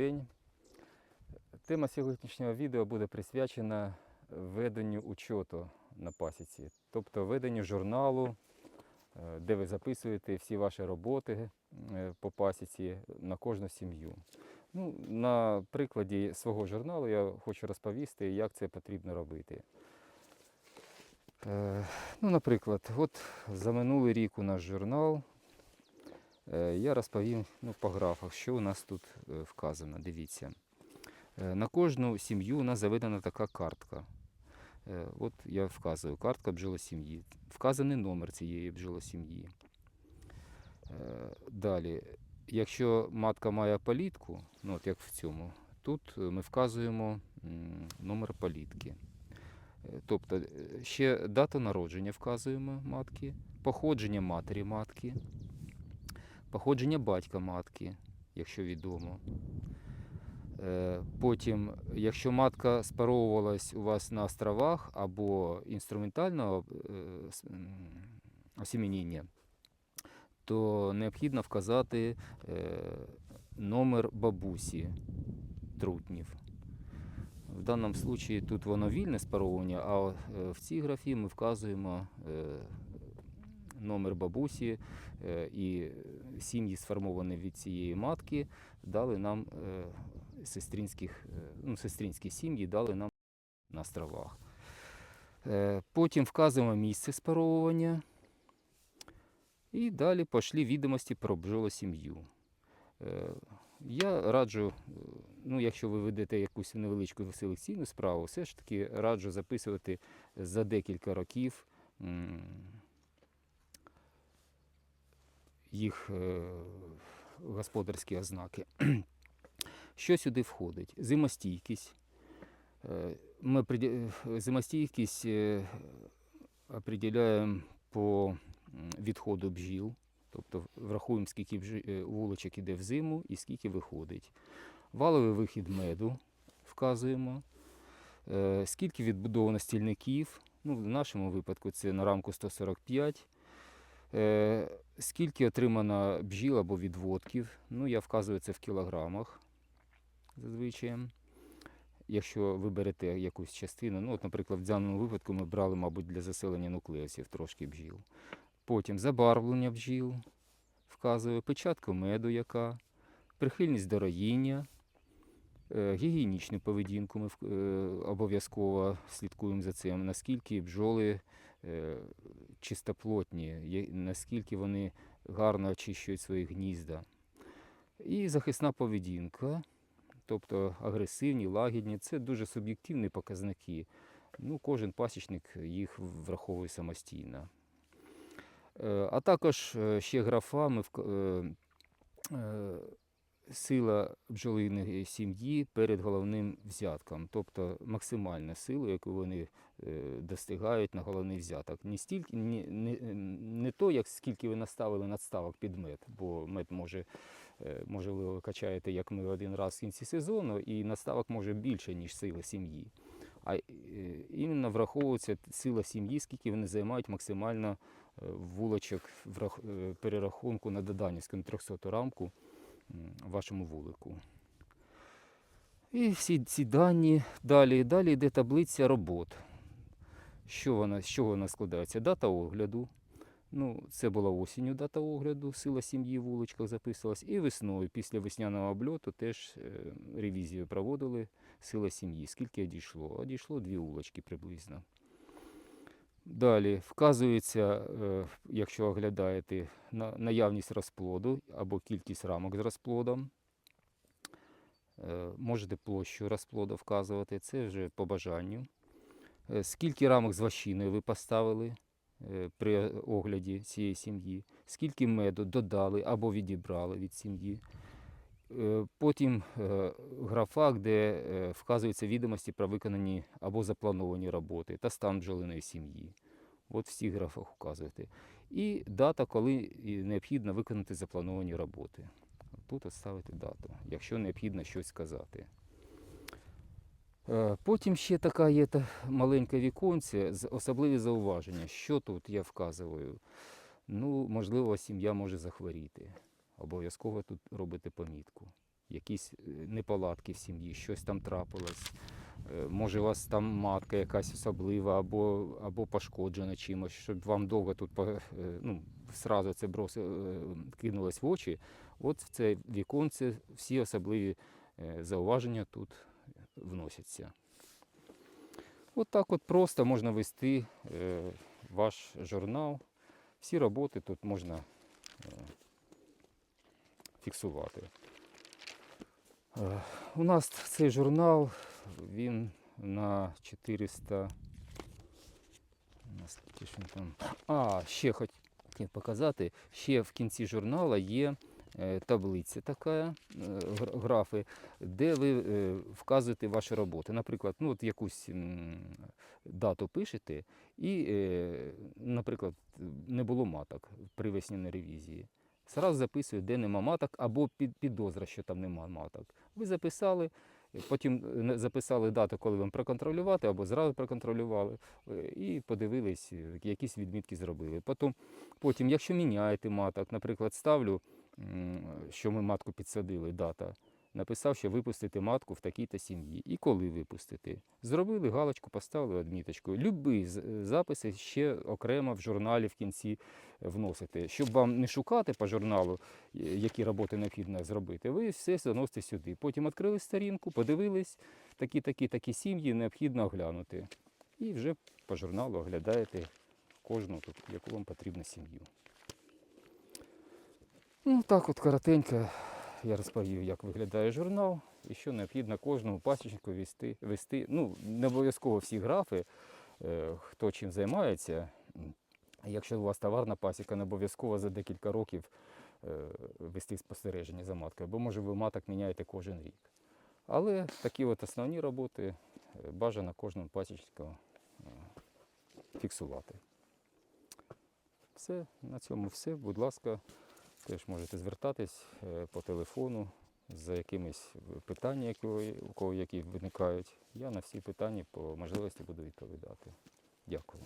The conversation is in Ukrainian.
день. Тема сьогоднішнього відео буде присвячена веденню учету на пасіці, тобто веденню журналу, е, де ви записуєте всі ваші роботи е, по пасіці на кожну сім'ю. Ну, на прикладі свого журналу я хочу розповісти, як це потрібно робити. Е, Ну, наприклад, от за минулий рік у наш журнал Я розповім ну, по графах, що у нас тут е, вказано. Дивіться. Е, На кожну сім'ю у нас заведена така картка. Е, От я вказую, картка бджолосім'ї. Вказаний номер цієї бджолосім'ї. Е, Далі, якщо матка має палітку, ну от як в цьому, тут е, ми вказуємо номер палітки. Е, Тобто е, ще дату народження вказуємо матки, походження матері матки походження батька матки, якщо відомо. Е, Потім, якщо матка спаровувалась у вас на островах або інструментального е, осіменіння, то необхідно вказати е, номер бабусі трутнів. В даному випадку тут воно вільне спаровування, а в цій графі ми вказуємо номер бабусі е, і сім'ї, сформовані від цієї матки, дали нам е, сестринських, е, ну, сестринські сім'ї дали нам на островах. Е, Потім вказуємо місце спаровування. І далі пішли відомості про бджолосім'ю. Я раджу, ну, якщо ви ведете якусь невеличку селекційну справу, все ж таки раджу записувати за декілька років їх е, господарські ознаки. Що сюди входить? Зимостійкість. Е, Ми е, зимостійкість определяємо по відходу бджіл, тобто врахуємо, скільки вуличок іде в зиму і скільки виходить. Валовий вихід меду вказуємо, скільки відбудовано стільників. Ну, в нашому випадку це на рамку 145. Скільки отримано бджіл або відводків, ну я вказую це в кілограмах зазвичай. Якщо ви берете якусь частину, ну, от, наприклад, в даному випадку ми брали, мабуть, для заселення нуклеусів трошки бджіл. Потім забарвлення бджіл, вказує печатку меду, яка, прихильність до роїння, е, гігієнічну поведінку ми е, обов'язково слідкуємо за цим, наскільки бджоли чистоплотні, наскільки вони гарно очищують свої гнізда. І захисна поведінка, тобто агресивні, лагідні, це дуже суб'єктивні показники. Ну, кожен пасічник їх враховує самостійно. Е, А також е, ще графа ми е, е, сила бджолиної сім'ї перед головним взятком, тобто максимальна сила, яку вони е, достигають на головний взяток. Не, стільки, не, не, не то, як скільки ви наставили надставок під мед, бо мед може, е, можливо, ви качаєте, як ми один раз в кінці сезону, і надставок може більше, ніж сила сім'ї. А е, іменно враховується сила сім'ї, скільки вони займають максимально вулочок в рах- перерахунку на доданівську 300 рамку вашому вулику. І всі ці дані далі. Далі йде таблиця робот. Що вона, з чого вона складається? Дата огляду. Ну, це була осінню дата огляду, сила сім'ї в вуличках записувалась. І весною, після весняного обльоту, теж е, ревізію проводили сила сім'ї. Скільки одійшло? Одійшло дві вулички приблизно. Далі вказується, е, якщо оглядаєте, наявність розплоду або кількість рамок з розплодом. Е, Можете площу розплоду вказувати, це вже по бажанню. Е, Скільки рамок з ващиною ви поставили при огляді цієї сім'ї, скільки меду додали або відібрали від сім'ї. Е, Потім е, графа, де е, вказуються відомості про виконані або заплановані роботи та стан бджолиної сім'ї. От в всіх графах вказуєте. І дата, коли необхідно виконати заплановані роботи. Тут от дату, якщо необхідно щось сказати. Потім ще така є та маленьке віконце, особливі зауваження. Що тут я вказую? Ну, можливо, сім'я може захворіти. Обов'язково тут робите помітку. якісь е, неполадки в сім'ї, щось там трапилось. Е, Може, у вас там матка якась особлива або, або пошкоджена чимось, щоб вам довго тут е, ну, сразу це брос, кинулось в очі. От в це віконце всі особливі зауваження тут вносяться. От так от просто можна вести ваш журнал. Всі роботи тут можна фіксувати. Е, У нас цей журнал, він на 400. Наскільки ж він там. А, ще хотів показати. Ще в кінці журнала є е, таблиця така, е, графи, де ви вказуєте ваші роботи. Наприклад, ну, от якусь дату пишете, і, наприклад, не було маток при весняній ревізії. Сразу записую, де нема маток, або під, підозра, що там нема маток. Ви записали, потім е, записали дату, коли вам проконтролювати, або зразу проконтролювали, е, і подивились, е, якісь відмітки зробили. Потім, потім якщо міняєте маток, наприклад, ставлю, що ми матку підсадили, дата. Написав, що випустити матку в такій-то сім'ї. І коли випустити. Зробили галочку, поставили відміточку. Любі записи ще окремо в журналі в кінці вносите. Щоб вам не шукати по журналу, е, які роботи необхідно зробити, ви все заносите сюди. Потім відкрили сторінку, подивились, такі, такі, такі сім'ї необхідно оглянути. І вже по журналу оглядаєте кожну, яку вам потрібна сім'ю. Ну, так от коротенько я розповів, як виглядає журнал і що необхідно кожному пасічнику вести. вести. Ну, не обов'язково всі графи, е, хто чим займається. Якщо у вас товарна пасіка, не обов'язково за декілька років е, вести спостереження за маткою, бо може ви маток міняєте кожен рік. Але такі от основні роботи е, бажано кожному пасічнику фіксувати. Все, на цьому все. Будь ласка, теж можете звертатись е, по телефону за якимись питаннями, у кого які виникають. Я на всі питання по можливості буду відповідати. Дякую.